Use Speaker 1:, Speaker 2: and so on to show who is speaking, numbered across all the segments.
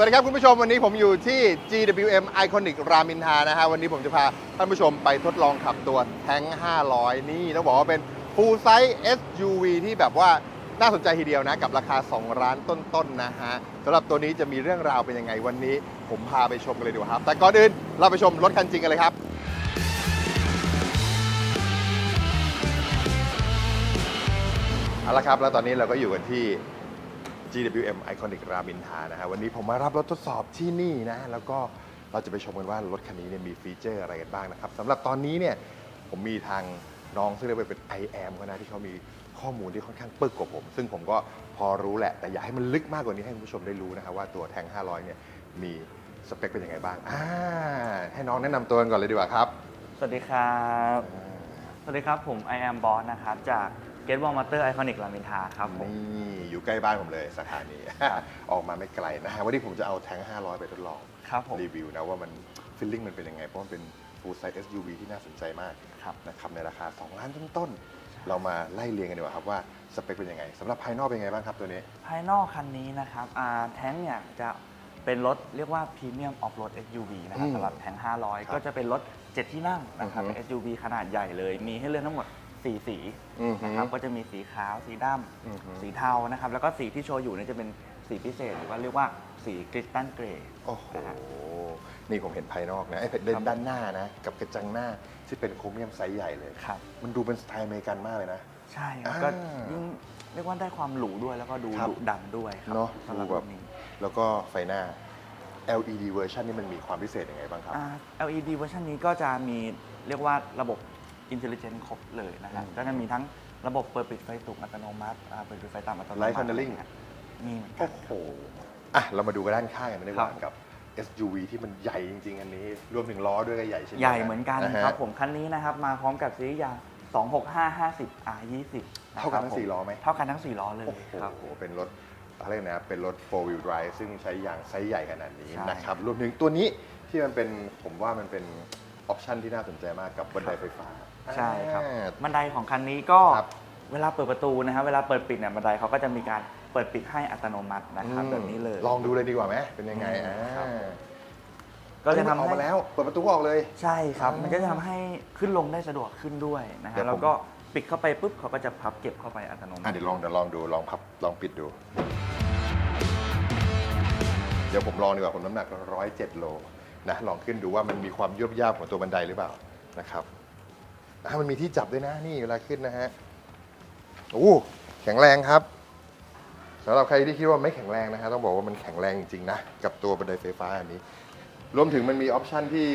Speaker 1: สวัสดีครับคุณผู้ชมวันนี้ผมอยู่ที่ GWM Iconic รามินทานะฮะวันนี้ผมจะพาท่านผู้ชมไปทดลองขับตัวแท้ง 500 นี่ต้องบอกว่าเป็น full size SUV ที่แบบว่าน่าสนใจทีเดียวนะ กับราคา 2 ล้านต้นๆนะฮะสำหรับตัวนี้จะมีเรื่องราวเป็นยังไงวันนี้ ผมพาไปชมกันเลยดีกว่าครับ แต่ก่อนอื่นเราไปชมรถคันจริงกันเลยครับเอาละครับ แล้วตอนนี้เราก็อยู่กันที่ GWM Iconic รามินทานะฮะวันนี้ผมมารับรถทดสอบที่นี่นะแล้วก็เราจะไปชมกันว่ารถคันนี้เนี่ยมีฟีเจอร์อะไรกันบ้างนะครับสำหรับตอนนี้เนี่ยผมมีทางน้องซึ่งเรียกว่าเป็น i am ก็นะที่เขามีข้อมูลที่ค่อนข้างปึกกว่าผม ซึ่งผมก็พอรู้แหละ แต่อยากให้มันลึกมากกว่านี้ให้คุณผู้ชมได้รู้นะครับว่าตัวแทง 500 เนี่ยมีสเปคเป็นยังไงบ้างอ่าให้น้องแนะนำตัวกันก่อนเลยดีกว่าครับ
Speaker 2: สวัสดีครับ สวัสดีครับ ผม I am Boss นะครับ จาก Get Wall Motor Iconic รามินทาครับผม
Speaker 1: นี่อยู่ใกล้บ้านผมเลยสาขานี้
Speaker 2: ครับ
Speaker 1: ออกมาไม่ไกลนะฮะวันนี้ผมจะเอาแทง 500 ไปทดลอง
Speaker 2: ครับผม
Speaker 1: รีวิวนะว่ามันฟีลลิ่งมันเป็นยังไง เพราะมันเป็น full size SUV ที่น่าสนใจมาก
Speaker 2: ครับ
Speaker 1: นะครับในราคา 2 ล้านต้นๆเรามาไล่เรียงกันดีกว่าครับว่าสเปคเป็นยังไงสำหรับภายนอกเป็นยังไงบ้างครับตัวนี้
Speaker 2: ภายนอกคันนี้นะครับอ่าแท้งเนี่ยจะเป็นรถเรียกว่า Premium Off Road SUV นะครับ
Speaker 1: อืม
Speaker 2: สำหรับแท้ง
Speaker 1: ครับ
Speaker 2: 500 ก็จะเป็นรถ 7 ที่นั่งนะครับ
Speaker 1: อือฮึ
Speaker 2: เป็น SUV ขนาดใหญ่เลย มีให้เลือกทั้งหมด 4สี
Speaker 1: อือฮึ
Speaker 2: นะครับก็จะมีสีขาวสีด
Speaker 1: อือฮึำ
Speaker 2: สีเทานะครับแล้วก็สีที่โชว์อยู่เนี่ยจะเป็นสีพิเศษ หรือว่าเรียกว่าสีคริสตัลเกรย์
Speaker 1: โอ้โห
Speaker 2: นะฮะ
Speaker 1: นี่ผมเห็นภายนอกนะไอ้เด่
Speaker 2: ครั
Speaker 1: น
Speaker 2: บ
Speaker 1: ด้านหน้านะ กับกระจังหน้าที่เป็นโครเมียมไซส์ใหญ่เลย
Speaker 2: ครับ
Speaker 1: มันดูเป็นสไตล์อเมริกันมากเลยนะ
Speaker 2: ใช่ครับ
Speaker 1: อ่า
Speaker 2: ก็ยิ่งเรียกว่าได้ความหรูด้วยแล้วก็ดู
Speaker 1: ครับ
Speaker 2: ดุดันด้วยครั
Speaker 1: เนอะ
Speaker 2: สำหรับ
Speaker 1: ดูแบ
Speaker 2: ร
Speaker 1: บ
Speaker 2: ถนี้
Speaker 1: แล้วก็ไฟหน้า LED เวอร์ชันนี่มันมีความพิเศษยังไงบ้างครับ
Speaker 2: อ่า LED เวอร์ชันนี้ก็จะมีเรียกว่าระบบ Intelligent ครบเลยนะครับ
Speaker 1: อืม
Speaker 2: ก็จะมีทั้งระบบเปิดปิดไฟสูงอัตโนมัติอ่าเปิดปิดไฟต่ำอัตโนมัติ
Speaker 1: Light Handling
Speaker 2: มีเหมือนกั
Speaker 1: โอ้
Speaker 2: น
Speaker 1: โหอะเรามาดูกันด้านข้างกันดีกว่า
Speaker 2: ครับ
Speaker 1: กับ SUV ที่มันใหญ่จริง ๆ อันนี้ รวมถึงล้อด้วยก็ใหญ่เช่นดียว
Speaker 2: ใหญ่เหมือนกันะ
Speaker 1: ฮะ
Speaker 2: ครับผมคันนี้นะครับมาพร้อมกับซีรีส์ยาง26550 R20 ะ
Speaker 1: เท่ากัน
Speaker 2: ครับ
Speaker 1: ทั้ง
Speaker 2: ผม
Speaker 1: สี่ล้อไหม
Speaker 2: เท่ากันทั้ง4ล้อเลย
Speaker 1: โอ้โห
Speaker 2: ครับ
Speaker 1: เป็นรถอะไรยกนะเป็นรถ4 wheel drive ซึ่งใช้ยางไซส์ใหญ่ขนาดนี้
Speaker 2: ใช่
Speaker 1: นะครับ รวมถึงตัวนี้ที่มันเป็นผมว่ามันเป็นออปชันที่น่าสนใจมากกับบันไดไฟฟ้า
Speaker 2: ใช่ครับ
Speaker 1: อ่า
Speaker 2: บันไดของคันนี้ก็
Speaker 1: ครับ
Speaker 2: เวลาเปิดประตูนะครับเวลาเปิดปิดเนี่ยบันไดเขาก็จะมีการเปิดปิดให้อัตโนมัตินะครับแบบนี้เลย
Speaker 1: ลองดูเลยดีกว่าไหมเป็นยังไง
Speaker 2: อื
Speaker 1: อ่าม
Speaker 2: ครับ ก็จะทำ
Speaker 1: ออก
Speaker 2: ให้
Speaker 1: มาแล้ว เปิดประตูก็ออกเลย
Speaker 2: ใช่ครับ
Speaker 1: อ่ามั
Speaker 2: มันก็จะทำให้ขึ้นลงได้สะดวกขึ้นด้วยนะ
Speaker 1: เดี๋
Speaker 2: ฮะ
Speaker 1: ยวผม
Speaker 2: แล้วก็ปิดเข้าไปปุ๊บเขาก็จะพับเก็บเข้าไปอัตโนมั
Speaker 1: อะ
Speaker 2: ติ
Speaker 1: เดี๋ยวลองเดี๋ยวลองดูลองพับลองปิดดู เดี๋ยวผมลองดีกว่าผมน้ำหนักร้อยเจ็ดโลนะลองขึ้นดูว่ามันมีความยุบยาบของตัวบันไดหรือเปล่านะครับ อะมันมีที่จับด้วยนะนี่เวลาขึ้นนะฮะโอ้แข็งแรงครับสำหรับใครที่คิดว่าไม่แข็งแรงนะฮะต้องบอกว่ามันแข็งแรงจริงๆนะกับตัวบันไดไฟฟ้าอันนี้ รวมถึงมันมีออปชันที่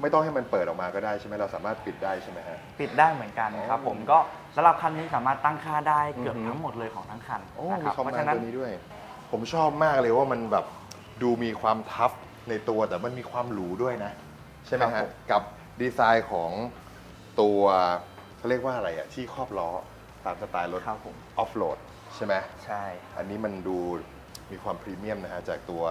Speaker 1: ไม่ต้องให้มันเปิดออกมาก็ได้ใช่ไหมเราสามารถปิดได้ใช่ไหมฮะ
Speaker 2: ปิดได้เหมือนกันครับ ผมก็สำหรับคันนี้สามารถตั้งค่าได้เกือบ
Speaker 1: อือฮึ
Speaker 2: ทั้งหมดเลยของทั้งคัน
Speaker 1: โอ้
Speaker 2: นะค
Speaker 1: มี
Speaker 2: รับ
Speaker 1: คอม
Speaker 2: เพราะ
Speaker 1: มาน
Speaker 2: ฉะ
Speaker 1: ด์
Speaker 2: นั้น
Speaker 1: ตัวนี้ด้วย ผมชอบมากเลยว่ามันแบบดูมีความทัฟในตัวแต่มันมีความหรูด้วยนะ ใช่ไหม
Speaker 2: ครั
Speaker 1: ฮะ
Speaker 2: บผม
Speaker 1: กับดีไซน์ของ ตัวเขาเรียกว่าอะไรอะที่ครอบล้อตามสไตล์รถ
Speaker 2: ครับผม
Speaker 1: ออฟโหลดใช่ไหม
Speaker 2: ใช่
Speaker 1: อันนี้มันดูมีความพรีเมียมนะฮะจากตัว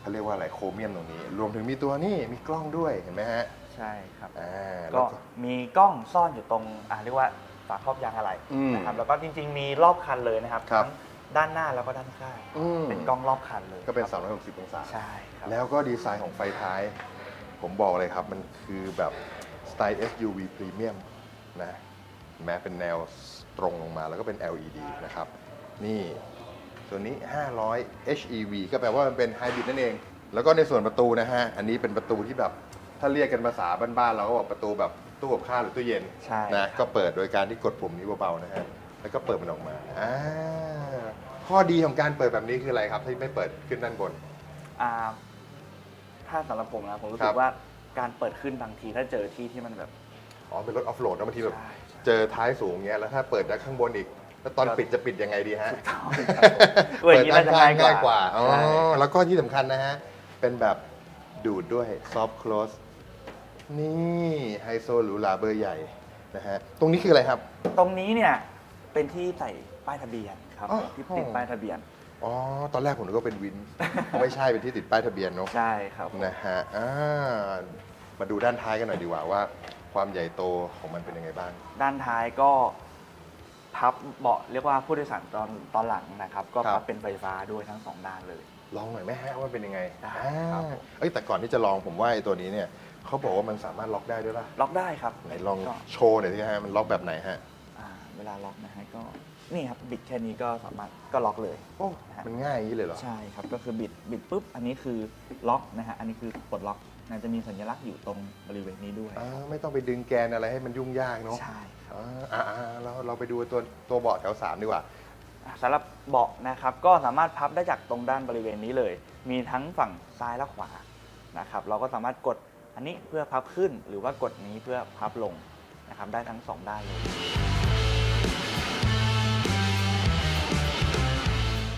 Speaker 1: เขาเรียกว่าอะไรโครเมียมตรงนี้ รวมถึงมีตัวนี่มีกล้องด้วยเห็นไหมฮะ
Speaker 2: ใช่ครับ
Speaker 1: อ่าแล้
Speaker 2: ก็
Speaker 1: วก็
Speaker 2: มีกล้องซ่อนอยู่ตรงอ่าเรียกว่าฝาครอบยางอะไร
Speaker 1: อืม
Speaker 2: นะครับแล้วก็จริง ๆ มีรอบคันเลยนะครับ
Speaker 1: ครับ
Speaker 2: ทั้งด้านหน้าแล้วก็ด้านข้าง
Speaker 1: อืม
Speaker 2: เป็นกล้องรอบคันเลย
Speaker 1: ก็เป็น
Speaker 2: ครับ
Speaker 1: 360 องศา
Speaker 2: ใช่ครับ
Speaker 1: แล้วก็ดีไซน์ของไฟท้าย ผมบอกเลยครับ มันคือแบบส ไตล์ SUV Premium นะแม้เป็นแนวตรงลงมาแล้วก็เป็น LED นะครับ นี่ตัวนี้ 500 HEV ก็แปลว่ามันเป็นไฮบริดนั่นเอง แล้วก็ในส่วนประตูนะฮะ อันนี้เป็นประตูที่แบบ ถ้าเรียกกันภาษาบ้านๆเราก็บอกประตูแบบตู้กับข้าวหรือตู้เย็น
Speaker 2: ใช่
Speaker 1: นะ ก็เปิดโดยการที่กดปุ่มนี้เบาๆนะฮะ แล้วก็เปิดมันออกมาอ่าข้อดีของการเปิดแบบนี้คืออะไรครับที่ไม่เปิดขึ้นด้านบน
Speaker 2: อ่าถ้าสำหรับผมนะผมรู้
Speaker 1: ค
Speaker 2: สึ
Speaker 1: รั
Speaker 2: ก
Speaker 1: บ
Speaker 2: ว่า การเปิดขึ้นบางทีถ้าเจอที่ที่มันแบบ
Speaker 1: อ๋อเป็นรถออฟโหลดนะบางทีแบบ
Speaker 2: ใช่ใช่
Speaker 1: เจอท้ายสูงเงี้ยแล้วถ้าเปิดจากข้างบนอีก แล้วตอน
Speaker 2: ครับ
Speaker 1: ปิดจะปิดยังไงดีฮะ
Speaker 2: ถูกต้องครับผมเอออย่างนี้น่าจะง่ายกว่า
Speaker 1: ง่ายกว่าอ๋อ
Speaker 2: ใช่
Speaker 1: แล้วก็ที่สำคัญนะฮะ เป็นแบบดูดด้วย soft close นี่ไฮโซหรูหราเบอร์ใหญ่นะฮะตรงนี้คืออะไรครับ
Speaker 2: ตรงนี้เนี่ยเป็นที่ใส่ป้ายทะเบียนครับ
Speaker 1: อ๋อ
Speaker 2: ที่ติดป้ายทะเบียน
Speaker 1: อ๋อ ตอนแรกผมนึกว่าเป็นวิน ไม่ใช่เป็นที่ติดป้ายทะเบียนเนอะ
Speaker 2: ใช่ครับ
Speaker 1: นะฮะอ่ามาดูด้านท้ายกันหน่อยดีกว่าว่า ความใหญ่โตของมันเป็นยังไงบ้าง
Speaker 2: ด้านท้ายก็พับเบาะเรียกว่าผู้โดยสารตอนตอนหลังนะครับ ก็
Speaker 1: ครับ
Speaker 2: พับเป็นไฟฟ้าด้วยทั้งสองด้านเลย
Speaker 1: ลองหน่อยไหมฮะว่าเป็นยังไง
Speaker 2: ได้
Speaker 1: อ่า
Speaker 2: ครับผม
Speaker 1: เอ้ยแต่ก่อนที่จะลองผมว่าไอ้ตัวนี้เนี่ยเขาบอกว่ามันสามารถล็อกได้ด้วยป่ะ
Speaker 2: ล็อกได้ครับ
Speaker 1: ไหนลอง
Speaker 2: ก็
Speaker 1: โชว์หน่อยสิฮะมันล็อกแบบไหนฮะ
Speaker 2: อ่า เวลาล็อกนะฮะก็นี่ครับบิดแค่นี้ก็สามารถก็ล็อกเลย
Speaker 1: โอ้
Speaker 2: นะฮะ
Speaker 1: มันง่ายอย่างนี้เลยเหรอ
Speaker 2: ใช่ครับก็คือบิดบิดปุ๊บอันนี้คือล็อกนะฮะอันนี้คือปลดล็อกนะจะมีสัญลักษณ์อยู่ตรงบริเวณนี้ด้วย
Speaker 1: อ่า ไม่ต้องไปดึงแกนอะไรให้มันยุ่งยากเนาะ
Speaker 2: ใช่ครับ
Speaker 1: อ่าอ่าอ่าเราเราไปดูตัวตัวเบาะแถวสามดีกว่า
Speaker 2: อะสำหรับเบาะนะครับก็สามารถพับได้จากตรงด้านบริเวณนี้เลย มีทั้งฝั่งซ้ายและขวานะครับเราก็สามารถกดอันนี้เพื่อพับขึ้นหรือว่ากดนี้เพื่อพับลงนะครับได้ทั้งสองด้านเลย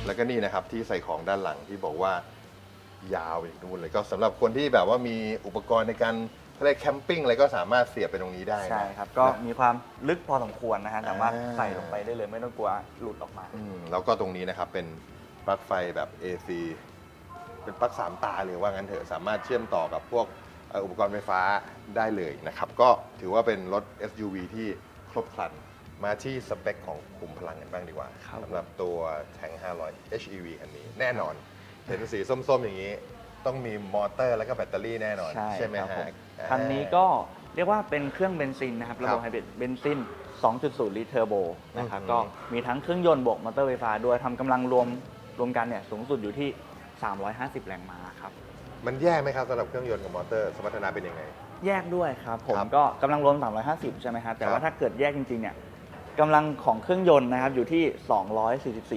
Speaker 1: แล้วก็นี่นะครับที่ใส่ของด้านหลังที่บอกว่ายาวไปถึงนู่นเลยก็สำหรับคนที่แบบว่ามีอุปกรณ์ในการอะไรแคมปิ้งอะไรก็สามารถเสียบไปตรงนี้ได้นะ
Speaker 2: ใช่ครับ ก็
Speaker 1: นะ
Speaker 2: มีความลึกพอสมควรนะฮะสามารถ
Speaker 1: อ่า
Speaker 2: ใส่ลงไปได้เลยไม่ต้องกลัวหลุดออกมา
Speaker 1: อืมแล้วก็ตรงนี้นะครับเป็นปลั๊กไฟแบบ AC เป็นปลั๊กสามตาเลยว่างั้นเถอะสามารถเชื่อมต่อกับพวกเอ่ออุปกรณ์ไฟฟ้าได้เลยนะครับ ก็ถือว่าเป็นรถ SUV ที่ครบครัน มาที่สเปคของขุมพลังกันบ้างดีกว่า
Speaker 2: ครับ
Speaker 1: สำหรับตัวแทง500 HEV คันนี้ แน่นอน เห็นสีส้มๆ อย่างนี้ ต้องมีมอเตอร์แล้วก็แบตเตอรี่แน่นอน
Speaker 2: ใช่
Speaker 1: ไหม
Speaker 2: ครับ
Speaker 1: ฮะ
Speaker 2: ผม
Speaker 1: อ่า
Speaker 2: คันนี้ก็เรียกว่าเป็นเครื่องเบนซินนะครับ ระบบ
Speaker 1: ครับ
Speaker 2: ไฮบริดเบนซิน 2.0 ลิตรเทอร์โบนะครับ
Speaker 1: อืม
Speaker 2: ก็มีทั้งเครื่องยนต์บวกมอเตอร์ไฟฟ้าด้วยทำกำลังรวมรวมกันเนี่ยสูงสุดอยู่ที่ 350 แรงม้าครับ
Speaker 1: มันแยกไหมครับสำหรับเครื่องยนต์กับมอเตอร์ สมรรถนะเป็นยังไง
Speaker 2: แยกด้วยครับ ผม
Speaker 1: ครับ
Speaker 2: ก็กำลังรวม 350 ใช่ไหมครับแต่
Speaker 1: ครั
Speaker 2: ว่า
Speaker 1: บ
Speaker 2: ถ้าเกิดแยกจริงๆเนี่ย กำลังของเครื่องยนต์นะครับอยู่ที่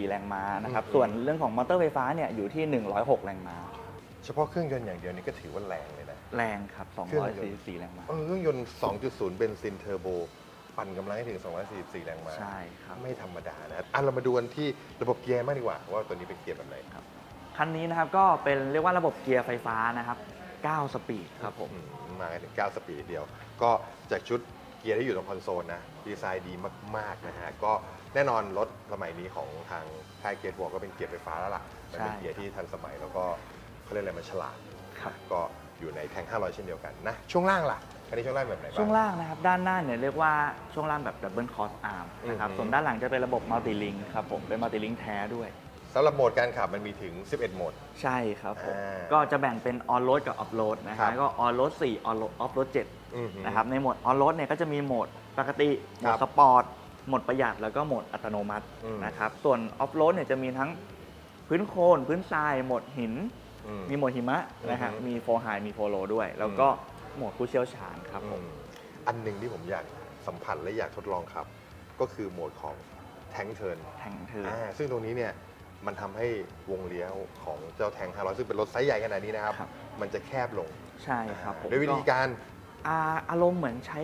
Speaker 2: 244 แรงม้านะครับ
Speaker 1: อืม
Speaker 2: ส่วนเรื่องของมอเตอร์ไฟฟ้าเนี่ยอยู่ที่ 106 แรงม้า
Speaker 1: เฉพาะเครื่องยนต์อย่างเดียวนี่ก็ถือว่าแรงเลยนะ
Speaker 2: แรงครับ
Speaker 1: เครื่องยนต์
Speaker 2: 244 แรงม้า
Speaker 1: เออเครื่องยนต์ 2.0 เบนซินเทอร์โบ ปั่นกำลังให้ถึง 244 แรงม้า
Speaker 2: ใช่ครับ
Speaker 1: ไม่ธรรมดานะอะเรามาดูกันที่ระบบเกียร์มากดีกว่า ว่าตัวนี้เป็นเกียร์แบบไหนครับ
Speaker 2: คันนี้นะครับก็เป็นเรียกว่าระบบเกียร์ไฟฟ้านะครับ 9 สปีดครับผม
Speaker 1: อืมมากันถึง 9 สปีดเดียว ก็จากชุด เกียร์ที่อยู่ตรงคอนโซลนะดีไซน์ดีมากๆนะฮะก็แน่นอนรถสมัยนี้ของทางค่ายเกียร์ทัวร์ก็เป็นเกียร์ไฟฟ้าแล้วล่ะมันเป็น
Speaker 2: ใช่
Speaker 1: เกียร์ที่ทันสมัยแล้วก็เขาเรียกอะไรมันฉลาด
Speaker 2: ครับ
Speaker 1: ก็อยู่ในแทง500 เช่นเดียวกันนะช่วงล่างล่ะคันนี้ช่วงล่างแบบไหนบ้าง
Speaker 2: ช่วงล่างนะครับด้านหน้าเนี่ยเรียกว่าช่วงล่างแบบดับเบิลคอสอาร์มนะครับ
Speaker 1: อือฮึ
Speaker 2: ส่วนด้านหลังจะเป็นระบบมัลติลิงครับผมเป็นมัลติลิงแท้ด้วย
Speaker 1: สำหรับโหมดการขับมันมีถึง 11 โหมด
Speaker 2: ใช่ครับผม
Speaker 1: อ่า
Speaker 2: ก็จะแบ่งเป็นออนโรดกับออฟโรดนะ
Speaker 1: ครั
Speaker 2: ฮะ
Speaker 1: บ
Speaker 2: ก็ออนโรด4ออนโรดออฟโรด
Speaker 1: อื อหือ
Speaker 2: 7นะครับในโหมดออนโรดเนี่ยก็จะมีโหมดปกติโหม
Speaker 1: ครั
Speaker 2: ด
Speaker 1: บ
Speaker 2: สปอร์ตโหมดประหยัดแล้วก็โหมดอัตโนมัติ
Speaker 1: อืม
Speaker 2: นะครับส่วนออฟโรดเนี่ยจะมีทั้งพื้นโคลนพื้นทรายโหมดหิน
Speaker 1: อืม
Speaker 2: มีโหมดหิมะนะฮะ
Speaker 1: อือฮึ
Speaker 2: มีโฟไฮมีโฟโลด้วย แล้วก็โหมดผู้เชี่ยวชาญครับผม
Speaker 1: อืมอันหนึ่งที่ผมอยากสัมผัสและอยากทดลองขับ ก็คือโหมดของแทงเทิร์น
Speaker 2: แทงเธอ
Speaker 1: อ่าซึ่งตรงนี้เนี่ยมันทำให้วงเลี้ยวของเจ้าแทง500ซึ่งเป็นรถไซส์ใหญ่ขนาดนี้นะครับ
Speaker 2: ครับ
Speaker 1: มันจะแคบลง
Speaker 2: ใช่ครับผม
Speaker 1: ด้วยวิธีการ
Speaker 2: อ่าอารมณ์เหมือนใช้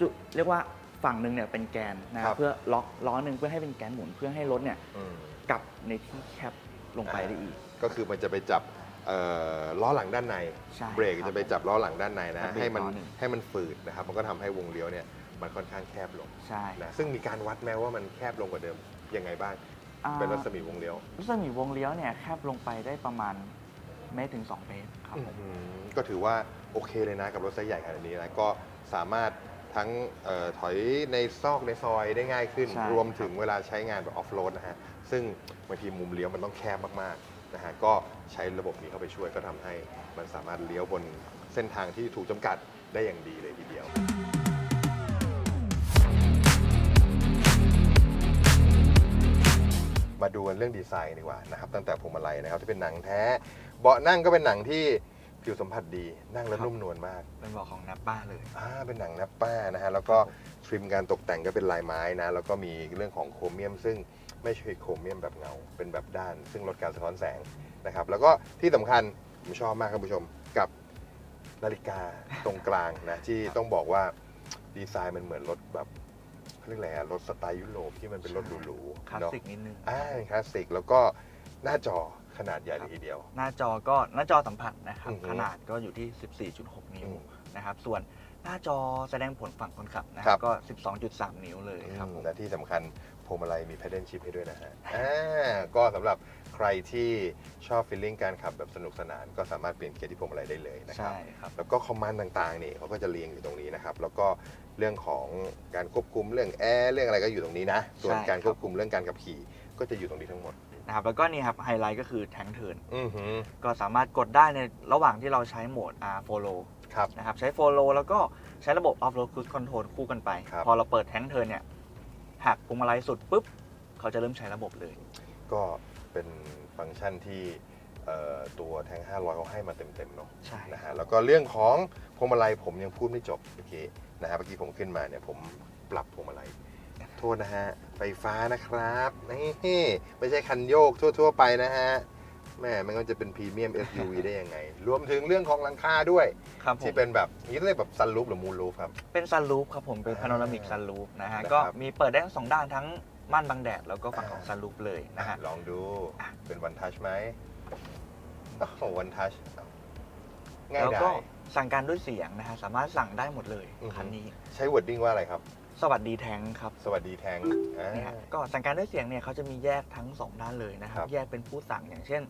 Speaker 2: จุเรียกว่าฝั่งหนึ่งเนี่ยเป็นแกนนะครับ เพื่อล็อกล้อหนึ่งเพื่อให้เป็นแกนหมุนเพื่อให้รถเนี่ย
Speaker 1: อืม
Speaker 2: กลับในที่แคบลงไปได้อีก
Speaker 1: ก็คือมันจะไปจับเอ่อล้อหลังด้านใน
Speaker 2: ใช่
Speaker 1: เบรก
Speaker 2: ครับ
Speaker 1: จะไปจับล้อหลังด้านในนะ
Speaker 2: แล้วเบรก
Speaker 1: ให้มัน
Speaker 2: ล้อหนึ่ง
Speaker 1: ให้มันฝืดนะครับ มันก็ทำให้วงเลี้ยวเนี่ยมันค่อนข้างแคบลง
Speaker 2: ใช่
Speaker 1: นะซึ่งมีการวัดแม้ว่ามันแคบลงกว่าเดิมยังไงบ้าง
Speaker 2: อ่า
Speaker 1: เป็นรัศมีวงเลี้ยว
Speaker 2: รัศมีวงเลี้ยวเนี่ยแคบลงไปได้ประมาณเมตรถึง 2 เมตร ครับผม
Speaker 1: อืมก็ถือว่าโอเคเลยนะกับรถไซส์ใหญ่ขนาดนี้นะก็สามารถทั้งเออถอยในซอกในซอยได้ง่ายขึ้น
Speaker 2: ใช่
Speaker 1: รวมถึงเวลาใช้งานแบบออฟโรดนะฮะ ซึ่งบางทีมุมเลี้ยวมันต้องแคบมากๆนะฮะก็ใช้ระบบนี้เข้าไปช่วยก็ทำให้มันสามารถเลี้ยวบนเส้นทางที่ถูกจำกัดได้อย่างดีเลยทีเดียว มาดูกันเรื่องดีไซน์ดีกว่านะครับตั้งแต่พวงมาลัยนะครับที่เป็นหนังแท้ เบาะนั่งก็เป็นหนังที่ผิวสัมผัสดีนั่งแล้ว
Speaker 2: ครับ
Speaker 1: นุ่มนวลมาก
Speaker 2: เป็นบอกของนับป้าเลย
Speaker 1: อ่าเป็นหนังนับป้านะฮะแล้วก็ทริมการตกแต่งก็เป็นลายไม้นะแล้วก็มีเรื่องของโครเมียม ซึ่งไม่ใช่โครเมียมแบบเงาเป็นแบบด้าน ซึ่งลดการสะท้อนแสงนะครับแล้วก็ที่สำคัญผมชอบมากครับคุณผู้ชมกับนาฬิกาตรงกลางนะที่ต้องบอกว่าดีไซน์มันเหมือนรถแบบ เขาเรียกอะไรอะรถสไตล์ยุโรปที่มันเป็นรถหรูๆ
Speaker 2: คลาส
Speaker 1: เนาะ
Speaker 2: สิกนิดนึง
Speaker 1: อ่าเป็นคลาสสิกแล้วก็หน้าจอขนาดใหญ่เลยทีเดียว
Speaker 2: หน้าจอก็หน้าจอสัมผัสนะครับ
Speaker 1: อือฮึ
Speaker 2: ขนาดก็อยู่ที่ 14.6 นิ้ว
Speaker 1: อืม
Speaker 2: นะครับ ส่วนหน้าจอแสดงผลฝั่งคนขับนะค
Speaker 1: ครั
Speaker 2: รับบ ก็ 12.3 นิ้วเลยครับผม
Speaker 1: และที่สำคัญพวงมาลัยมี pedal shift ให้ด้วยนะฮะอ่าก็สำหรับ ใครที่ชอบฟีลลิ่งการขับแบบสนุกสนาน ก็สามารถเปลี่ยนเกียร์ที่พวงมาลัยได้เลยนะครับ
Speaker 2: ใช่ครับ
Speaker 1: แล้วก็คอมมานด์ต่างๆนี่เขาก็จะเรียงอยู่ตรงนี้นะครับ แล้วก็เรื่องของการควบคุมเรื่องแอร์เรื่องอะไรก็อยู่ตรงนี้นะ ส่วน
Speaker 2: ใช่
Speaker 1: การ
Speaker 2: ครับ
Speaker 1: ควบคุมเรื่องการขับขี่ ก็จะอยู่ตรงนี้ทั้งหมด
Speaker 2: นะครับแล้วก็นี่ครับไฮไลท์ก็คือแทงเทิร์น
Speaker 1: อือหือ
Speaker 2: ก็สามารถกดได้ในระหว่างที่เราใช้โหมด R follow
Speaker 1: ครับ
Speaker 2: นะครับใช้ follow แล้วก็ใช้ระบบ off road cruise control คู่กันไป
Speaker 1: ครับ
Speaker 2: พอเราเปิดแทงเทิร์นเนี่ยหักพวงมาลัยสุดปุ๊บเขาจะเริ่มใช้ระบบเลย
Speaker 1: ก็ เป็นฟังก์ชันที่เอ่อตัวแทง 500เขาให้มาเต็มๆเนาะ
Speaker 2: ใช่
Speaker 1: นะฮะแล้วก็เรื่องของพวงมาลัยผมยังพูดไม่จบเมื่อกี้นะฮะเมื่อกี้ผมขึ้นมาเนี่ยผมปรับพวงมาลัยโทษนะฮะไฟฟ้านะครับนี่ไม่ใช่คันโยกทั่ว ๆ ไปนะฮะแม่มันก็จะเป็นพรีเมียม SUV ได้ยังไง รวมถึงเรื่องของหลังคาด้วย
Speaker 2: ครับผม
Speaker 1: ที่เป็นแบบนี่เรียกแบบซันรูฟหรือมูนรูฟครับ
Speaker 2: เป็นซันรูฟครับผมเป็น
Speaker 1: อ่า
Speaker 2: พาโนรามิกซันรูฟนะฮะ
Speaker 1: นะครับ
Speaker 2: ก็มีเปิดได้ทั้งสองด้านทั้ง ม่านบังแดดแล้วก็ฝั่งของ
Speaker 1: อ่า
Speaker 2: ซันรูฟเลยนะฮะ
Speaker 1: ลองดู
Speaker 2: อะ
Speaker 1: เป็นวันทัชไหมโอ้โหวันทัชง่าย
Speaker 2: แล้ว
Speaker 1: ดา
Speaker 2: ก็
Speaker 1: ย
Speaker 2: สั่งการด้วยเสียงนะฮะสามารถสั่งได้หมดเลย
Speaker 1: อือฮึ
Speaker 2: คันนี้
Speaker 1: ใช้วอร์ดดิ้งว่าอะไรครับ
Speaker 2: สวัสดีแทงครับ
Speaker 1: สวัสดีแทงอ่า
Speaker 2: เนี่ยก็สั่งการด้วยเสียงเนี่ยเขาจะมีแยกทั้งสองด้านเลยนะครั
Speaker 1: ครับบ
Speaker 2: แยกเป็นผู้สั่งอย่างเช่น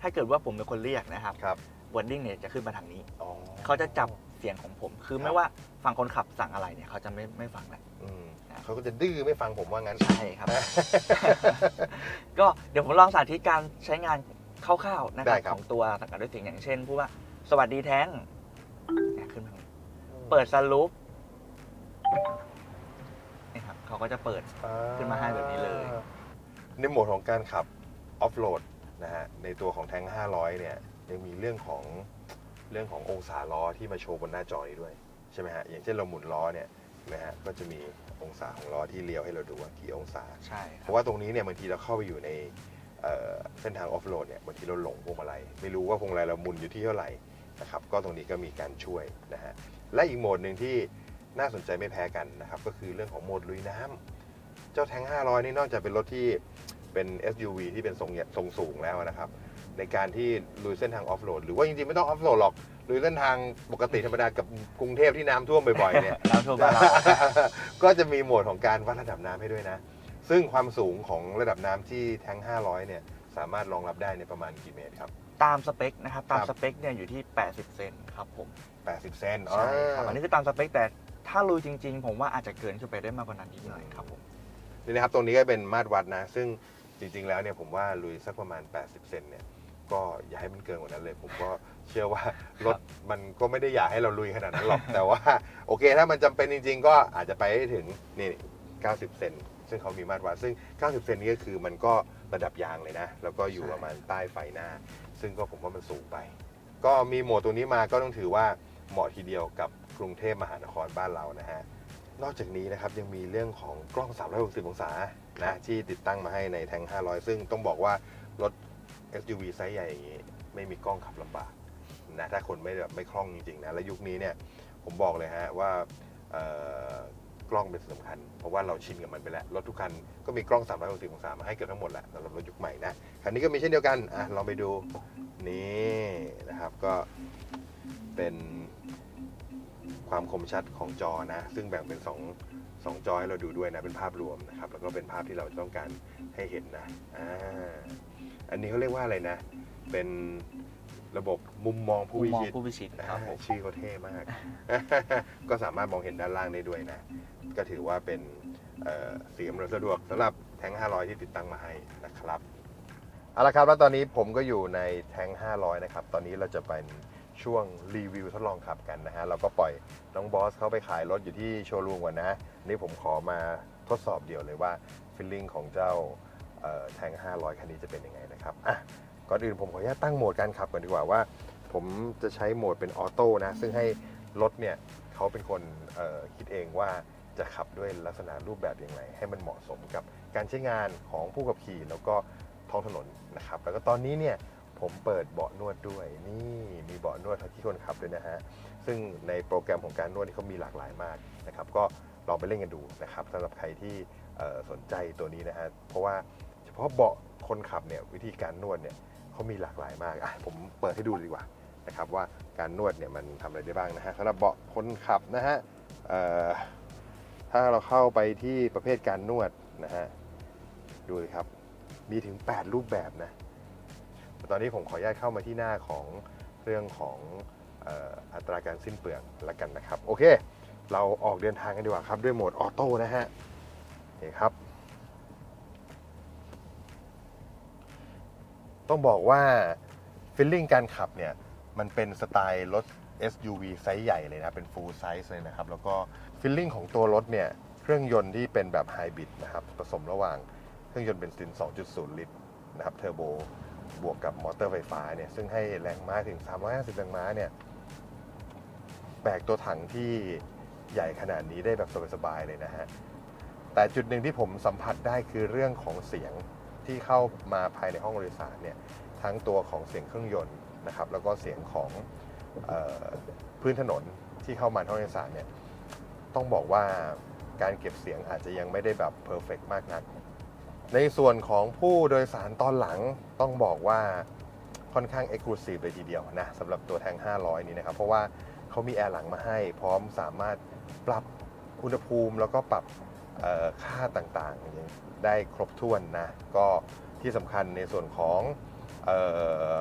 Speaker 2: ถ้าเกิดว่าผมเป็นคนเรียกนะครับ
Speaker 1: ครับ
Speaker 2: วอร์ดิ้งเนี่ยจะขึ้นมาทางนี้
Speaker 1: อ๋อ
Speaker 2: เขาจะจับเสียงของผม คือ
Speaker 1: ครับ
Speaker 2: ไม่ว่าฝั่งคนขับสั่งอะไรเนี่ยเขาจะไม่ไม่ฟังแล้ว
Speaker 1: อืม
Speaker 2: นะ
Speaker 1: เขาก็จะดื้อไม่ฟังผมว่างั้น
Speaker 2: ใช่ครับ ก็เดี๋ยวผมลองสาธิตการใช้งานคร่าวๆนะค
Speaker 1: ได้
Speaker 2: รับ
Speaker 1: ครับ
Speaker 2: ของตัวสั่งการด้วยเสียงอย่างเช่นพูดว่าสวัสดีแท้งเนี่ยขึ้นมาตรงนี้เปิดซันรูฟนี่ครับเขาก็จะเปิดขึ้นมาให้แบบนี้เลย
Speaker 1: ในโหมดของการขับออฟโรดนะฮะในตัวของแทง500 เนี่ยยังมีเรื่องของเรื่องขององศาล้อที่มาโชว์บนหน้าจอนี้ด้วย ใช่ไหมฮะ อย่างเช่นเราหมุนล้อเนี่ยนะฮะก็จะมี องศาของล้อที่เลี้ยวให้เราดูว่ากี่องศา
Speaker 2: ใช่ค
Speaker 1: เพ
Speaker 2: รับ
Speaker 1: ราะว่าตรงนี้เนี่ยบางทีเราเข้าไปอยู่ในเอ่อเส้นทางออฟโรดเนี่ยบางทีเราหลงพวงมาลัยไม่รู้ว่าพวงมาลัยเราหมุนอยู่ที่เท่าไหร่นะครับก็ตรงนี้ก็มีการช่วยนะฮะและอีกโหมดหนึ่งที่น่าสนใจไม่แพ้กันนะครับก็คือเรื่องของโหมดลุยน้ำเจ้าแทง500 นี่นอกจากเป็นรถที่เป็น SUV ที่เป็นทรงทรงสูงแล้วนะครับ ในการที่ลุยเส้นทางออฟโรดหรือว่าจริงๆไม่ต้องออฟโรดหรอก ลุยเส้นทางปกติธรรมดากับกรุงเทพที่น้ำท่วมบ่อยๆเนี่ย
Speaker 2: น้ำท่วมบ้านเรา
Speaker 1: ก็จะมีโหมดของการวัดระดับน้ำให้ด้วยนะ ซึ่งความสูงของระดับน้ำที่แทง500 เนี่ย สามารถรองรับได้ในประมาณกี่เมตรครับ
Speaker 2: ตามสเปคนะครับ ตาม
Speaker 1: ครับ
Speaker 2: สเปคเนี่ยอยู่ที่ 80 เซนครับผม
Speaker 1: 80 เซน
Speaker 2: ใช่ครับ อันนี้คือตามสเปคแต่ถ้าลุยจริง ๆ ผมว่าอาจจะเกินขึ้นไปได้มากกว่านั้นนิดหน่อยครับผม
Speaker 1: นี่นะครับ ตรงนี้ก็เป็นมาตรวัดนะ ซึ่งจริงๆ แล้วเนี่ยผมว่าลุยสักประมาณ 80 เซนเนี่ย ก็อย่าให้มันเกินกว่านั้นเลย ผมก็ เชื่อว่ารถมันก็ไม่ได้อยากให้เราลุยขนาดนั้นหรอก แต่ว่าโอเคถ้ามันจำเป็นจริง ๆ ก็อาจจะไปให้ถึงนี่ 90 เซนซึ่งเขามีมาตรวัดซึ่ง 90 เซนนี่ก็คือมันก็ระดับยางเลยนะ แล้วก็อยู่
Speaker 2: ใช่
Speaker 1: ประมาณใต้ไฟหน้า ซึ่งก็ผมว่ามันสูงไป ก็มีโหมดตัวนี้มาก็ต้องถือว่าเหมาะทีเดียวกับกรุงเทพมหานครบ้านเรานะฮะนอกจากนี้นะครับยังมีเรื่องของกล้อง 360 องศา
Speaker 2: ครั
Speaker 1: นะ
Speaker 2: บ
Speaker 1: ที่ติดตั้งมาให้ในแทง 500 ซึ่งต้องบอกว่ารถ SUV ไซส์ใหญ่อย่างนี้ ไม่มีกล้องขับลำบาก นะถ้าคนไม่แบบไม่คล่องจริงๆนะและยุคนี้เนี่ยผมบอกเลยฮะว่ากล้องเป็นสำคัญ เพราะว่าเราชินกับมันไปแล้ว รถทุกคันก็มีกล้อง 360องศามาให้เกือบทั้งหมดแหละสำหรับรถยุคใหม่นะ คันนี้ก็มีเช่นเดียวกันอะลองไปดูนี่นะครับก็เป็นความคมชัดของจอนะ ซึ่งแบ่งเป็น2งจอให้เราดูด้วยนะ เป็นภาพรวมนะครับ แล้วก็เป็นภาพที่เราต้องการให้เห็นนะอ่าอันนี้เขาเรียกว่าอะไรนะ เป็น ระบบมุมมองผู้
Speaker 2: มุม
Speaker 1: วิ
Speaker 2: มอง
Speaker 1: ชิต
Speaker 2: ผู้พิชิตครับผม
Speaker 1: อ่าชื่อเขาเท่มาก ก็สามารถมองเห็นด้านล่างได้ด้วยนะ ก็ถือว่าเป็นเอ่อสีอำนวยสะดวกสำหรับแทง500 ที่ติดตั้งมาให้นะครับเอาละครับแล้วตอนนี้ผมก็อยู่ในแทง500 นะครับ ตอนนี้เราจะเป็นช่วงรีวิวทดลองขับกันนะฮะเราก็ปล่อยน้องบอสเข้าไปขายรถอยู่ที่โชว์รูมก่อนนะนี่ผมขอมาทดสอบเดียวเลยว่าฟิลลิ่งของเจ้าเอ่อแทง500 คันนี้จะเป็นยังไงนะครับอะ ก่อนอื่นผมขออนุญาตตั้งโหมดการขับก่อนดีกว่าว่า ผมจะใช้โหมดเป็นออโต้นะ ซึ่งให้รถเนี่ยเขาเป็นคนเอ่อคิดเองว่าจะขับด้วยลักษณะรูปแบบยังไงให้มันเหมาะสมกับการใช้งานของผู้ขับขี่แล้วก็ท้องถนนนะครับ แล้วก็ตอนนี้เนี่ยผมเปิดเบาะนวดด้วย นี่มีเบาะนวดที่คนขับด้วยนะฮะซึ่งในโปรแกรมของการนวดนี่เขามีหลากหลายมากนะครับก็ลองไปเล่นกันดูนะครับสำหรับใครที่เอ่อสนใจตัวนี้นะฮะเพราะว่าเฉพาะเบาะคนขับเนี่ยวิธีการนวดเนี่ย เขามีหลากหลายมากอะผมเปิดให้ดูดีกว่านะครับว่าการนวดเนี่ยมันทำอะไรได้บ้างนะฮะสำหรับเบาะคนขับนะฮะถ้าเราเข้าไปที่ประเภทการนวดนะฮะดูเลยครับมีถึง 8 รูปแบบนะตอนนี้ผมขออนุญาตเข้ามาที่หน้าของเรื่องของอ่ออัตราการสิ้นเปลืองละกันนะครับ โอเค เราออกเดินทางกันดีกว่าครับ ด้วยโหมดออโต้นะฮะนี่ครับ ต้องบอกว่าฟิลลิ่งการขับเนี่ย มันเป็นสไตล์รถ SUV ไซส์ใหญ่เลยนะ เป็น full size เลยนะครับ แล้วก็ฟิลลิ่งของตัวรถเนี่ย เครื่องยนต์ที่เป็นแบบไฮบริดนะครับ ผสมระหว่างเครื่องยนต์เบนซิน 2.0 ลิตรนะครับเทอร์โบบวกกับมอเตอร์ไฟฟ้าเนี่ย ซึ่งให้แรงม้าถึง 350 แรงม้าเนี่ย แบกตัวถังที่ใหญ่ขนาดนี้ได้แบบสบายๆเลยนะฮะ แต่จุดหนึ่งที่ผมสัมผัสได้คือเรื่องของเสียง ที่เข้ามาภายในห้องโดยสารเนี่ยทั้งตัวของเสียงเครื่องยนต์นะครับแล้วก็เสียงของออพื้นถนนที่เข้ามาในห้องโดยสารเนี่ยต้องบอกว่าการเก็บเสียงอาจจะยังไม่ได้แบบเพอร์เฟกมากนัก ในส่วนของผู้โดยสารตอนหลังต้องบอกว่าค่อนข้างเอ็กซ์คลูซีฟเลยทีเดียวนะสำหรับตัวแทง 500 นี้นะครับ เพราะว่าเขามีแอร์หลังมาให้ พร้อมสามารถปรับอุณหภูมิ แล้วก็ปรับ ค่าต่างๆ ได้ครบถ้วนนะ ก็ที่สำคัญในส่วนของออ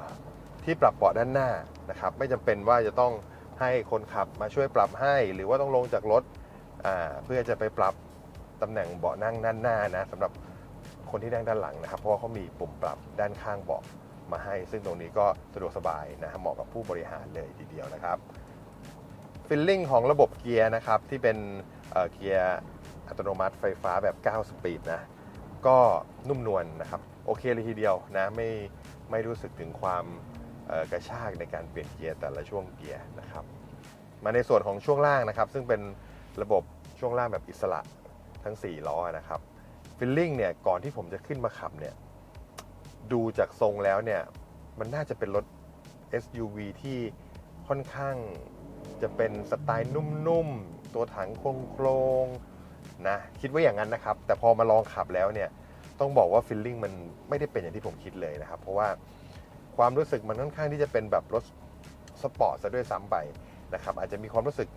Speaker 1: ที่ปรับเบาะด้านหน้านะครับ ไม่จำเป็นว่าจะต้องให้คนขับมาช่วยปรับให้ หรือว่าต้องลงจากรถเพื่อจะไปปรับตำแหน่งเบาะนั่งด้านหน้านะสำหรับคนที่นั่งด้านหลังนะครับ เพราะว่าเขามีปุ่มปรับด้านข้างเบาะมาให้ ซึ่งตรงนี้ก็สะดวกสบายนะเหมาะกับผู้บริหารเลยทีเดียวนะครับฟิลลิ่งของระบบเกียร์นะครับที่เป็นเเกียร์ อัตโนมัติไฟฟ้าแบบ 9 สปีดนะ ก็นุ่มนวลนะครับ โอเคเลยทีเดียวนะ ไม่ไม่รู้สึกถึงความกระชากในการเปลี่ยนเกียร์แต่ละช่วงเกียร์นะครับ มาในส่วนของช่วงล่างนะครับ ซึ่งเป็นระบบช่วงล่างแบบอิสระทั้ง 4 ล้อนะครับฟิลลิ่งเนี่ยก่อนที่ผมจะขึ้นมาขับเนี่ยดูจากทรงแล้วเนี่ยมันน่าจะเป็นรถ SUV ที่ค่อนข้างจะเป็นสไตล์นุ่มๆ ตัวถังโครงๆ นะคิดว่าอย่างนั้นนะครับ แต่พอมาลองขับแล้วเนี่ยต้องบอกว่าฟิลลิ่งมันไม่ได้เป็นอย่างที่ผมคิดเลยนะครับ เพราะว่าความรู้สึกมันค่อนข้างที่จะเป็นแบบรถสปอร์ตซะด้วยซ้ำไปนะครับอาจจะมีความรู้สึก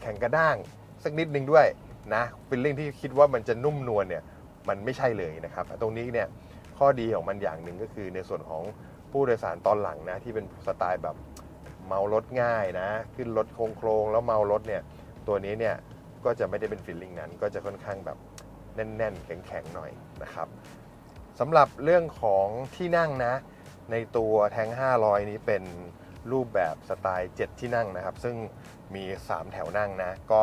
Speaker 1: แข็งกระด้างสักนิดนึงด้วยนะฟิลลิ่งที่คิดว่ามันจะนุ่มนวลเนี่ยมันไม่ใช่เลยนะครับตรงนี้เนี่ยข้อดีของมันอย่างหนึ่งก็คือในส่วนของผู้โดยสารตอนหลังนะที่เป็นสไตล์แบบเมารถง่ายนะ ขึ้นรถโครงๆแล้วเมารถเนี่ยตัวนี้เนี่ย ก็จะไม่ได้เป็นฟีลลิ่งนั้น ก็จะค่อนข้างแบบแน่นๆ แข็งๆ หน่อยนะครับสำหรับเรื่องของที่นั่งนะ ในตัวแทง 500 นี้เป็นรูปแบบสไตล์ 7 ที่นั่งนะครับ ซึ่งมี 3 แถวนั่งนะ ก็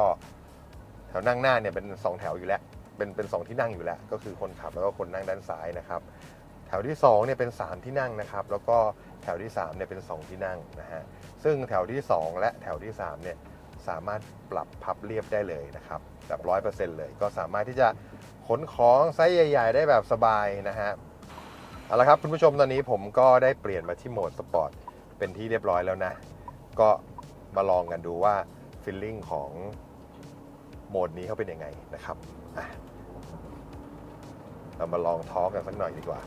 Speaker 1: แถวนั่งหน้าเนี่ยเป็น 2 แถวอยู่แล้ว เป็นเป็น 2 ที่นั่งอยู่แล้ว ก็คือคนขับแล้วก็คนนั่งด้านซ้ายนะครับ แถวที่2เนี่ยเป็น 3 ที่นั่งนะครับ แล้วก็แถวที่3เนี่ยเป็น 2 ที่นั่งนะฮะ ซึ่งแถวที่ 2 และแถวที่3เนี่ย สามารถปรับพับเรียบได้เลยนะครับแบบร้อยเปอร์เซ็นต์เลย ก็สามารถที่จะขนของไซส์ใหญ่ ๆ ได้แบบสบายนะฮะเอาละครับคุณผู้ชมตอนนี้ผมก็ได้เปลี่ยนมาที่โหมดสปอร์ตเป็นที่เรียบร้อยแล้วนะ ก็มาลองกันดูว่าฟิลลิ่งของโหมดนี้เขาเป็นยังไงนะครับอะเรามาลองท้อล์กกันสักหน่อยดีกว่า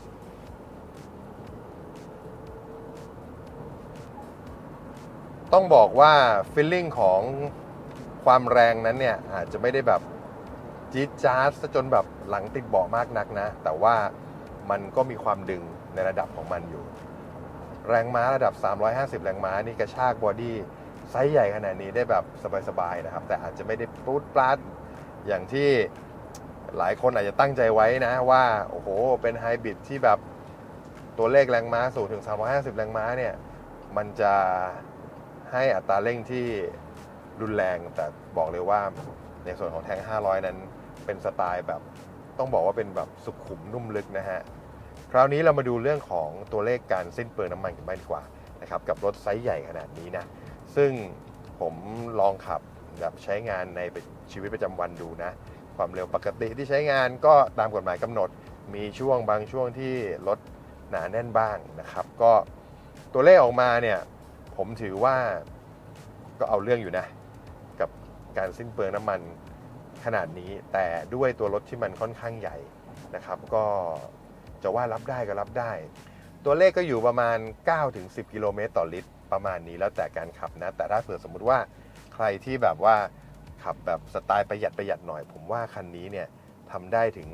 Speaker 1: ต้องบอกว่าฟิลลิ่งของความแรงนั้นเนี่ยอาจจะไม่ได้แบบจี๊ดจ๊าดซะจนแบบหลังติดเบาะมากนักนะ แต่ว่ามันก็มีความดึงในระดับของมันอยู่ แรงม้าระดับ 350 แรงม้านี่กระชากบอดี้ไซส์ใหญ่ขนาดนี้ได้แบบสบายๆนะครับ แต่อาจจะไม่ได้ปรูดปราดอย่างที่หลายคนอาจจะตั้งใจไว้นะว่า โอ้โห เป็นไฮบริดที่แบบตัวเลขแรงม้าสูงถึง 350 แรงม้าเนี่ย มันจะ ให้อัตราเร่งที่รุนแรง แต่บอกเลยว่าในส่วนของแทง500 นั้น เป็นสไตล์แบบต้องบอกว่าเป็นแบบสุขุมนุ่มลึกนะฮะ คราวนี้เรามาดูเรื่องของตัวเลขการสิ้นเปลืองน้ำมันกันบ้างดีกว่านะครับกับรถไซส์ใหญ่ขนาดนี้นะ ซึ่งผมลองขับแบบใช้งานในชีวิตประจำวันดูนะ ความเร็วปกติที่ใช้งานก็ตามกฎหมายกำหนด มีช่วงบางช่วงที่รถหนาแน่นบ้างนะครับ ก็ตัวเลขออกมาเนี่ย ผมถือว่าก็เอาเรื่องอยู่นะ กับการสิ้นเปลืองน้ำมันขนาดนี้ แต่ด้วยตัวรถที่มันค่อนข้างใหญ่นะครับ ก็จะว่ารับได้ก็รับได้ ตัวเลขก็อยู่ประมาณ 9-10 กิโลเมตรต่อลิตรประมาณนี้แล้วแต่การขับนะ แต่ถ้าเผื่อสมมุติว่าใครที่แบบว่าขับแบบสไตล์ประหยัดประหยัดหน่อย ผมว่าคันนี้เนี่ยทำได้ถึง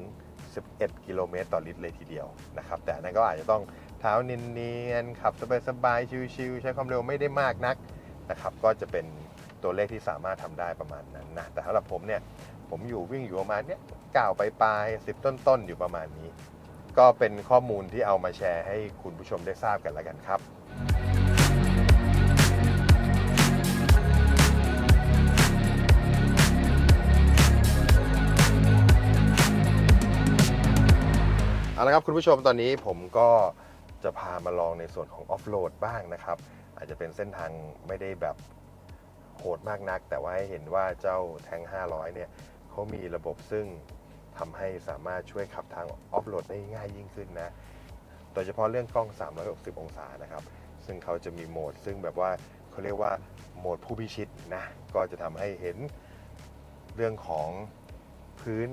Speaker 1: 11 กิโลเมตรต่อลิตรเลยทีเดียวนะครับ แต่นนั้นก็อาจจะต้อง เท้าเนียนๆขับสบายๆชิวๆใช้ความเร็วไม่ได้มากนักนะครับ ก็จะเป็นตัวเลขที่สามารถทำได้ประมาณนั้นนะแต่สำหรับผมเนี่ยผมอยู่วิ่งอยู่ประมาณเนี้ยเก้าไปปลายสิบต้นๆ อยู่ประมาณนี้ ก็เป็นข้อมูลที่เอามาแชร์ให้คุณผู้ชมได้ทราบกันแล้วกันครับเอาละครับคุณผู้ชมตอนนี้ผมก็ จะพามาลองในส่วนของออฟโหลดบ้างนะครับ อาจจะเป็นเส้นทางไม่ได้แบบโหดมากนัก แต่ว่าให้เห็นว่าเจ้าแทง 500 เนี่ยเขามีระบบซึ่งทำให้สามารถช่วยขับทางออฟโหลดได้ง่ายยิ่งขึ้นนะ โดยเฉพาะเรื่องกล้อง 360 องศานะครับ ซึ่งเขาจะมีโหมด ซึ่งแบบว่าเขาเรียกว่าโหมดผู้พิชิตนะ ก็จะทำให้เห็นเรื่องของพื้น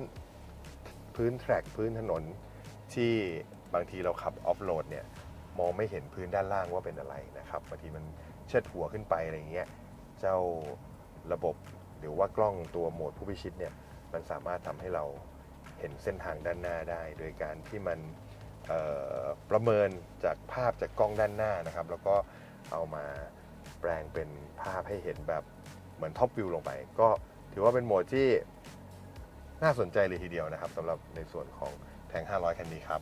Speaker 1: พื้นแทร็กพื้นถนนที่บางทีเราขับออฟโหลดเนี่ย มองไม่เห็นพื้นด้านล่างว่าเป็นอะไรนะครับบางทีมันเชิดหัวขึ้นไปอะไรอย่างเงี้ยเจ้าระบบหรือว่ากล้องตัวโหมดผู้พิชิตเนี่ยมันสามารถทำให้เราเห็นเส้นทางด้านหน้าได้ โดยการที่มันประเมินจากภาพจากกล้องด้านหน้านะครับ แล้วก็เอามาแปลงเป็นภาพให้เห็นแบบเหมือนท็อปวิวลงไป ก็ถือว่าเป็นโหมดที่น่าสนใจเลยทีเดียวนะครับสำหรับในส่วนของแทง 500 คันนี้ครับ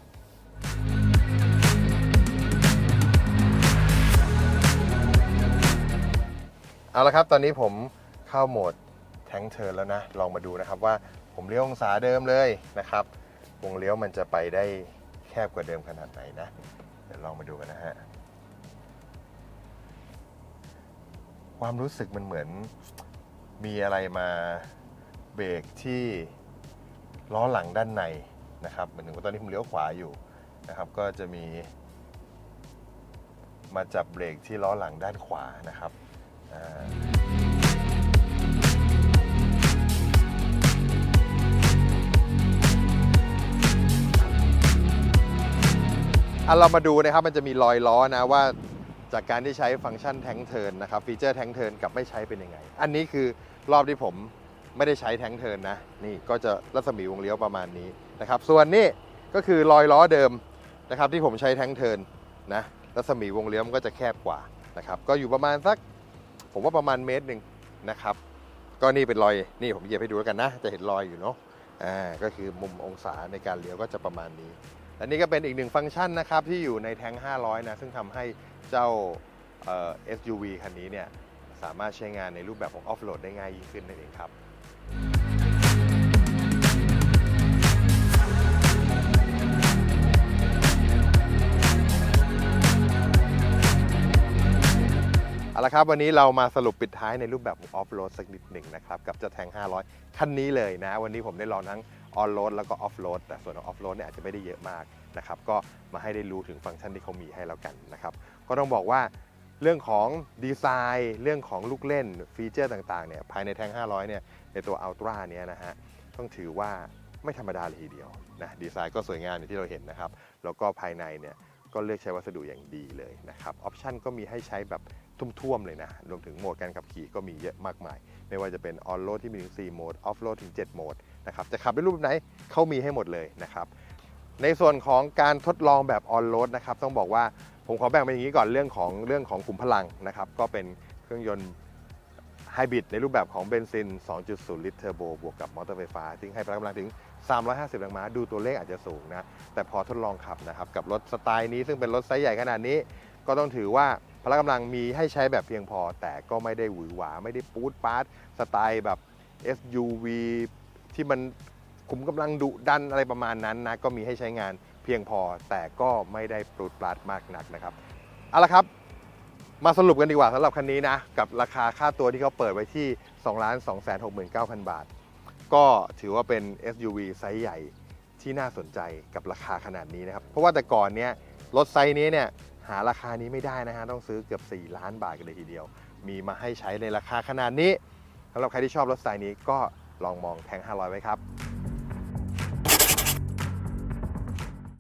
Speaker 1: เอาละครับ ตอนนี้ผมเข้าโหมดแทงเทิร์นแล้วนะ ลองมาดูนะครับว่าผมเลี้ยวองศาเดิมเลยนะครับ วงเลี้ยวมันจะไปได้แคบกว่าเดิมขนาดไหนนะ เดี๋ยวลองมาดูกันนะฮะ ความรู้สึกมันเหมือนมีอะไรมาเบรกที่ล้อหลังด้านในนะครับเหมือนถึงว่าตอนนี้ผมเลี้ยวขวาอยู่นะครับ ก็จะมี มาจับเบรกที่ล้อหลังด้านขวานะครับ อ่าอะเรามาดูนะครับมันจะมีรอยล้อนะว่าจากการที่ใช้ฟังก์ชันแท้งเทินนะครับฟีเจอร์แท้งเทินกับไม่ใช้เป็นยังไง อันนี้คือรอบที่ผมไม่ได้ใช้แท้งเทินนะ นี่ก็จะรัศมีวงเลี้ยวประมาณนี้นะครับ ส่วนนี้ก็คือรอยล้อเดิมนะครับที่ผมใช้แท้งเทินนะรัศมีวงเลี้ยวมันก็จะแคบกว่านะครับก็อยู่ประมาณสัก ผมว่าประมาณเมตรหนึ่งนะครับ ก็นี่เป็นรอยนี่ผมเหยียบให้ดูแล้วกันนะ จะเห็นรอยอยู่เนาะอ่าก็คือมุมองศาในการเลี้ยวก็จะประมาณนี้และนี่ก็เป็นอีกหนึ่งฟังก์ชันนะครับที่อยู่ในแทง500 นะ ซึ่งทำให้เจ้าเอ่อ SUV คันนี้เนี่ยสามารถใช้งานในรูปแบบของออฟโรดได้ง่ายยิ่งขึ้นนั่นเองครับ เอาละครับวันนี้เรามาสรุปปิดท้ายในรูปแบบอออฟโรดสักนิดหนึ่งนะครับกับเจ้าแทง 500 คันนี้เลยนะ วันนี้ผมได้ลองทั้งออนโรดแล้วก็ออฟโรดแต่ส่วนของออฟโรดเนี่ยอาจจะไม่ได้เยอะมากนะครับก็มาให้ได้รู้ถึงฟังก์ชันที่เขามีให้แล้วกันนะครับก็ต้องบอกว่าเรื่องของดีไซน์เรื่องของลูกเล่นฟีเจอร์ต่างๆเนี่ยภายในแทง 500 เนี่ยในตัว Ultra เนี่ยนะฮะต้องถือว่าไม่ธรรมดาเลยทีเดียวนะดีไซน์ก็สวยงามอย่างที่เราเห็นนะครับ แล้วก็ภายในเนี่ย ก็เลือกใช้วัสดุอย่างดีเลยนะครับออปชันก็มีให้ใช้แบบทุ่มๆเลยนะ รวมถึงโหมดการขับขี่ก็มีเยอะมากมาย ไม่ว่าจะเป็นออนโรดที่มีถึง 4 โหมด ออฟโรดถึง 7 โหมดนะครับ จะขับในรูปไหนเขามีให้หมดเลยนะครับ ในส่วนของการทดลองแบบออนโรดนะครับ ต้องบอกว่าผมขอแบ่งเป็นอย่างนี้ก่อนเรื่องของเรื่องของขุมพลังนะครับ ก็เป็นเครื่องยนต์ไฮบริดในรูปแบบของเบนซิน 2.0 ลิตรเทอร์โบบวกกับมอเตอร์ไฟฟ้าซึ่งให้พละกำลังถึง 350แรงม้าดูตัวเลขอาจจะสูงนะ แต่พอทดลองขับนะครับ กับรถสไตล์นี้ซึ่งเป็นรถไซส์ใหญ่ขนาดนี้ ก็ต้องถือว่าพละกำลังมีให้ใช้แบบเพียงพอ แต่ก็ไม่ได้หวือหวา ไม่ได้ปูดปาร์ตสไตล์แบบ SUV ที่มันขุมกำลังดุดันอะไรประมาณนั้นนะ ก็มีให้ใช้งานเพียงพอ แต่ก็ไม่ได้ปูดปาราดมากนักนะครับ เอาละครับมาสรุปกันดีกว่าสำหรับคันนี้นะ กับราคาค่าตัวที่เขาเปิดไว้ที่ 2 2 6 9 0 0 0 บาท ก็ถือว่าเป็น SUV ไซส์ใหญ่ที่น่าสนใจกับราคาขนาดนี้นะครับ เพราะว่าแต่ก่อนเนี้ยรถไซส์นี้เนี่ยหาราคานี้ไม่ได้นะฮะต้องซื้อเกือบ 4 ล้านบาทกันเลยทีเดียว มีมาให้ใช้ในราคาขนาดนี้สำหรับใครที่ชอบรถไซส์นี้ก็ลองมองแทง 500 ไว้ครับ